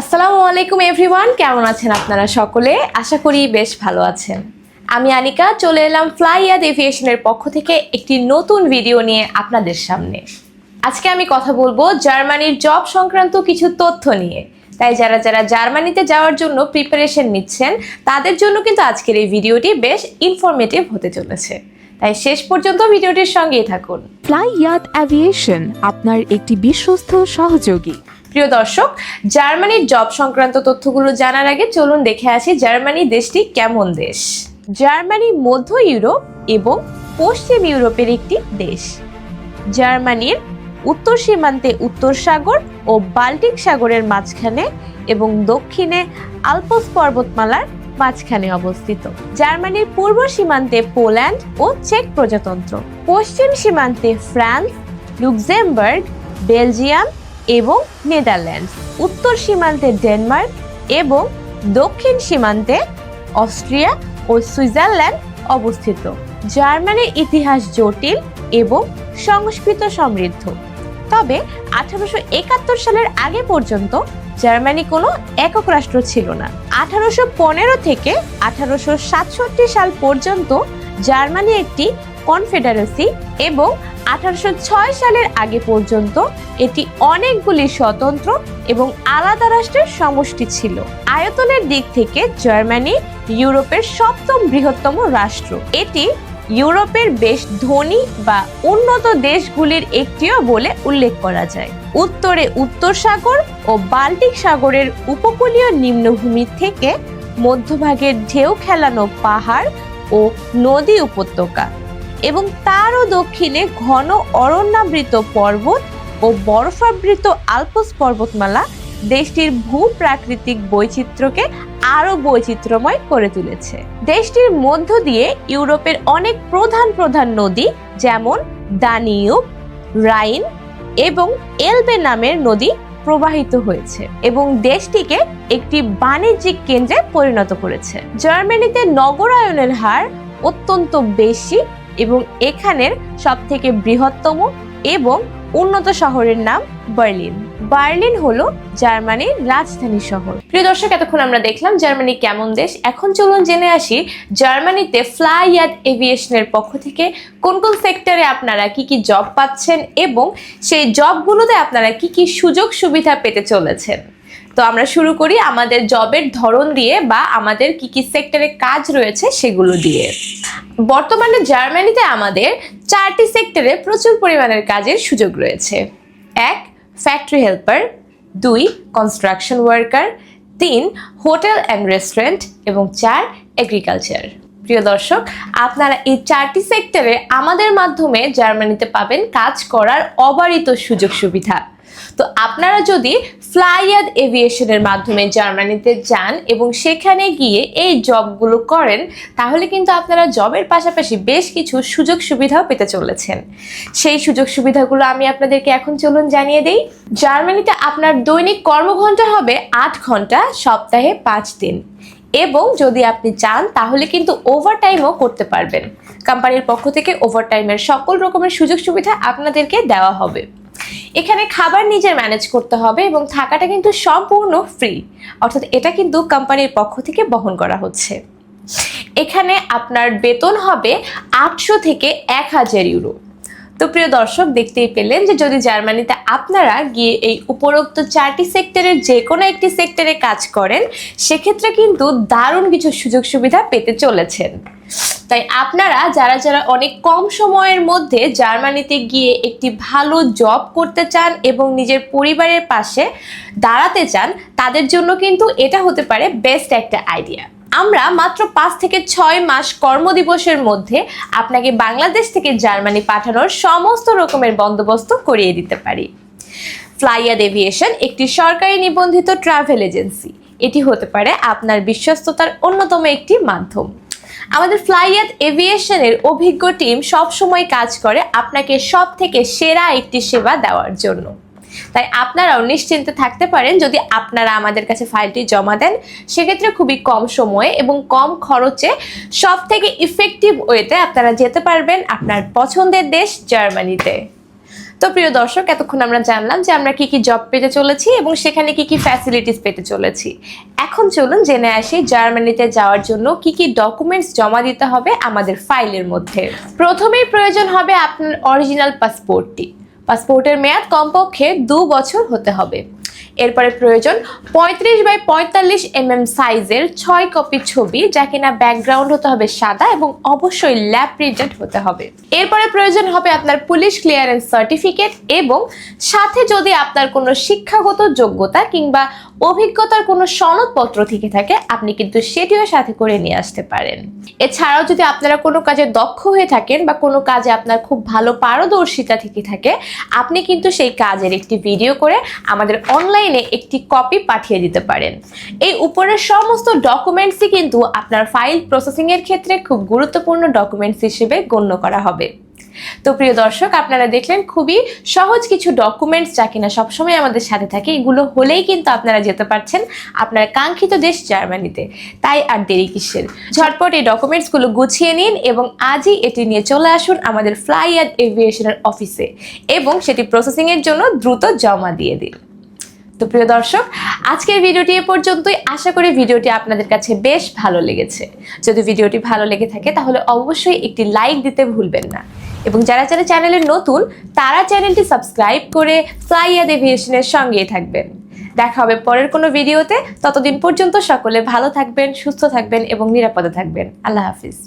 আসসালামু আলাইকুম এভরিওয়ান, কেমন আছেন আপনারা সকলে? আশা করি বেশ ভালো আছেন। আমি আনিকা, চলে এলাম ফ্লাইয়াদ এভিয়েশনের পক্ষ থেকে একটি নতুন ভিডিও নিয়ে আপনাদের সামনে। আজকে আমি কথা বলব জার্মানির জব সংক্রান্ত কিছু তথ্য নিয়ে। তাই যারা যারা জার্মানিতে যাওয়ার জন্য প্রিপারেশন নিচ্ছেন, তাদের জন্য কিন্তু আজকের এই ভিডিওটি বেশ ইনফরমেটিভ হতে চলেছে। তাই শেষ পর্যন্ত ভিডিওটির সঙ্গেই থাকুন। ফ্লাই ইয়াত অ্যাভিয়েশন আপনার একটি বিশ্বস্ত সহযোগী। প্রিয় দর্শক, জার্মানির জব সংক্রান্ত তথ্যগুলো জানার আগে চলুন দেখে আসি জার্মানি দেশটি কেমন দেশ। জার্মানি মধ্য ইউরোপ এবং পশ্চিম ইউরোপের একটি দেশ। জার্মানির উত্তর সীমান্তে উত্তর সাগর ও বাল্টিক সাগরের মাঝখানে এবং দক্ষিণে আলপস পর্বতমালার মাঝখানে অবস্থিত। জার্মানির পূর্ব সীমান্তে পোল্যান্ড ও চেক প্রজাতন্ত্র। পশ্চিম সীমান্তে ফ্রান্স, লুক্সেমবার্গ, বেলজিয়াম এবং নেদারল্যান্ডস, উত্তর সীমান্তে ডেনমার্ক এবং দক্ষিণ সীমান্তে অস্ট্রিয়া ও সুইজারল্যান্ড অবস্থিত। জার্মানির ইতিহাস জটিল এবং সংস্কৃত সমৃদ্ধ। তবে আঠারোশো একাত্তর সালের আগে পর্যন্ত জার্মানি কোনো একক রাষ্ট্র ছিল না। আঠারোশো পনেরো থেকে আঠারোশো সাতষট্টি সাল পর্যন্ত জার্মানি একটি কনফেডারেসি এবং আঠারোশো ছয় সালের আগে পর্যন্ত এটি অনেকগুলি স্বতন্ত্র এবং আলাদা রাষ্ট্রের সমষ্টি ছিল। আয়তনের দিক থেকে জার্মানি ইউরোপের সপ্তম বৃহত্তম রাষ্ট্র। এটি ইউরোপের বেশ ধনী বা উন্নত দেশগুলির একটিও বলে উল্লেখ করা যায়। উত্তরে উত্তর সাগর ও বাল্টিক সাগরের উপকূলীয় নিম্নভূমি থেকে মধ্যভাগের ঢেউ খেলানো পাহাড় ও নদী উপত্যকা। এবং তারও দক্ষিণে ঘন অরণ্যাবৃত পর্বত ও বরফাবৃত আলপস পর্বতমালা দেশটির ভূপ্রাকৃতিক বৈচিত্র্যকে আরও বৈচিত্র্যময় করে তুলেছে। দেশটির মধ্য দিয়ে ইউরোপের অনেক প্রধান প্রধান নদী যেমন দানিউব, রাইন এবং এলবে নামের নদী প্রবাহিত হয়েছে এবং দেশটিকে একটি বাণিজ্যিক কেন্দ্রে পরিণত করেছে। জার্মানিতে নগরায়নের হার অত্যন্ত বেশি এবং এখানের সবথেকে বৃহত্তম এবং উন্নত শহরের নাম বার্লিন। বার্লিন হলো জার্মানির রাজধানী শহর। প্রিয় দর্শক, এতক্ষণ আমরা দেখলাম জার্মানি কেমন দেশ। এখন চলুন জেনে আসি জার্মানিতে ফ্লাইয়াদ এভিয়েশনের পক্ষ থেকে কোন কোন সেক্টরে আপনারা কি কি জব পাচ্ছেন এবং সেই জবগুলোতে আপনারা কি কি সুযোগ সুবিধা পেতে চলেছেন। তো আমরা শুরু করি আমাদের জবের ধরন দিয়ে বা আমাদের কি কি সেক্টরে কাজ রয়েছে সেগুলো দিয়ে। বর্তমানে জার্মানিতে আমাদের চারটি সেক্টরে প্রচুর পরিমাণের কাজের সুযোগ রয়েছে। এক ফ্যাক্টরি হেল্পার দুই কনস্ট্রাকশন ওয়ার্কার তিন হোটেল অ্যান্ড রেস্টুরেন্ট এবং চার এগ্রিকালচার প্রিয় দর্শক, আপনারা এই চারটি সেক্টরে আমাদের মাধ্যমে জার্মানিতে পাবেন কাজ করার অবারিত সুযোগ সুবিধা। তো আপনারা যদি ফ্লাইয়াদ এভিয়েশনের মাধ্যমে জার্মানিতে যান এবং সেখানে গিয়ে এই জবগুলো করেন, তাহলে কিন্তু আপনারা জবের পাশাপাশি বেশ কিছু সুযোগ সুবিধাও পেতে চলেছেন। সেই সুযোগ সুবিধাগুলো আমি আপনাদেরকে এখন চলুন জানিয়ে দিই। জার্মানিতে আপনার দৈনিক কর্মঘণ্টা হবে আট ঘণ্টা সপ্তাহে পাঁচ দিন। এবং যদি আপনি চান, তাহলে কিন্তু ওভারটাইমও করতে পারবেন। কোম্পানির পক্ষ থেকে ওভারটাইমের সকল রকমের সুযোগ সুবিধা আপনাদেরকে দেওয়া হবে। এখানে খাবার নিজের ম্যানেজ করতে হবে এবং থাকাটা কিন্তু সম্পূর্ণ ফ্রি। অর্থাৎ এটা কিন্তু কোম্পানির পক্ষ থেকে বহন করা হচ্ছে। এখানে আপনার বেতন হবে আটশো থেকে এক হাজার ইউরো। তো প্রিয় দর্শক, দেখতেই পেলেন যে যদি জার্মানিতে আপনারা গিয়ে এই উপরোক্ত চারটি সেক্টরের যে কোনো একটি সেক্টরে কাজ করেন, সেক্ষেত্রে কিন্তু দারুণ কিছু সুযোগ সুবিধা পেতে চলেছেন। তাই আপনারা যারা যারা অনেক কম সময়ের মধ্যে জার্মানিতে গিয়ে একটি ভালো জব করতে চান এবং নিজের পরিবারের পাশে দাঁড়াতে চান, তাদের জন্য কিন্তু এটা হতে পারে বেস্ট একটা আইডিয়া আমরা মাত্র পাঁচ থেকে ছয় মাস কর্মদিবসের মধ্যে আপনাকে বাংলাদেশ থেকে জার্মানি পাঠানোর সমস্ত রকমের বন্দোবস্ত করিয়ে দিতে পারি। ফ্লাইয়াদ এভিয়েশন একটি সরকারি নিবন্ধিত ট্রাভেল এজেন্সি। এটি হতে পারে আপনার বিশ্বস্ততার অন্যতম একটি মাধ্যম। আমাদের ফ্লাইয়াদ এভিয়েশনের অভিজ্ঞ টিম সবসময় কাজ করে আপনাকে সব থেকে সেরা একটি সেবা দেওয়ার জন্য। তাই আপনারাও নিশ্চিন্তে থাকতে পারেন যদি আপনারা আমাদের কাছে ফাইলটি জমা দেন। সেক্ষেত্রে খুবই কম সময়ে এবং কম খরচে সব থেকে ইফেক্টিভ ওয়েতে আপনারা যেতে পারবেন আপনার পছন্দের দেশ জার্মানিতে। তো প্রিয় দর্শক, এতক্ষণ আমরা জানলাম যে আমরা কি কি জব পেতে চলেছি এবং সেখানে কি কি ফ্যাসিলিটিস পেতে চলেছি। এখন চলুন জেনে আসি জার্মানিতে যাওয়ার জন্য কি কি ডকুমেন্টস জমা দিতে হবে আমাদের ফাইলের মধ্যে। প্রথমেই প্রয়োজন হবে আপনার অরিজিনাল পাসপোর্টটি পাসপোর্টের মেয়াদ কমপক্ষে দু বছর হতে হবে। এরপরে প্রয়োজন পঁয়ত্রিশ বাই পঁয়তাল্লিশ এম এম সাইজের ছয় কপি ছবি, যা কিনা ব্যাকগ্রাউন্ড হতে হবে সাদা এবং অবশ্যই ল্যাব প্রিন্টেড হতে হবে। এরপরে প্রয়োজন হবে আপনার পুলিশ ক্লিয়ারেন্স সার্টিফিকেট এবং সাথে যদি আপনার কোনো শিক্ষাগত যোগ্যতা কিংবা অভিজ্ঞতার কোনো সনদপত্র থেকে থাকে, আপনি কিন্তু সেটিও সাথে করে নিয়ে আসতে পারেন। এছাড়াও যদি আপনারা কোনো কাজে দক্ষ হয়ে থাকেন বা কোনো কাজে আপনার খুব ভালো পারদর্শিতা থেকে থাকে, আপনি কিন্তু সেই কাজের একটি ভিডিও করে আমাদের অনলাইনে একটি কপি পাঠিয়ে দিতে পারেন। এই উপরের সমস্ত ডকুমেন্টসই কিন্তু আপনার ফাইল প্রসেসিংয়ের ক্ষেত্রে খুব গুরুত্বপূর্ণ ডকুমেন্টস হিসেবে গণ্য করা হবে। তো প্রিয় দর্শক, আপনারা দেখলেন খুবই সহজ কিছু ডকুমেন্টস যা কিনা সবসময় আমাদের সাথে থাকে। এগুলো হলেই কিন্তু আপনারা যেতে পারছেন আপনার কাঙ্ক্ষিত দেশ জার্মানিতে। তাই আর দেরি কিসের? ঝটপট এই ডকুমেন্টসগুলো গুছিয়ে নিন এবং আজই এটি নিয়ে চলে আসুন আমাদের ফ্লাই অ্যাড এভিয়েশনের অফিসে এবং সেটি প্রসেসিংয়ের জন্য দ্রুত জমা দিয়ে দিন। তো প্রিয় দর্শক, আজকের ভিডিওটি এ পর্যন্তই। আশা করি ভিডিওটি আপনাদের কাছে বেশ ভালো লেগেছে। যদি ভিডিওটি ভালো লেগে থাকে তাহলে অবশ্যই একটি লাইক দিতে ভুলবেন না। এবং যারা যারা চ্যানেলে নতুন, তারা চ্যানেলটি সাবস্ক্রাইব করে ফ্লাইয়াদ এভিয়েশনের সঙ্গেই থাকবেন। দেখা হবে পরের কোনো ভিডিওতে। ততদিন পর্যন্ত সকলে ভালো থাকবেন, সুস্থ থাকবেন এবং নিরাপদে থাকবেন। আল্লাহ হাফিজ।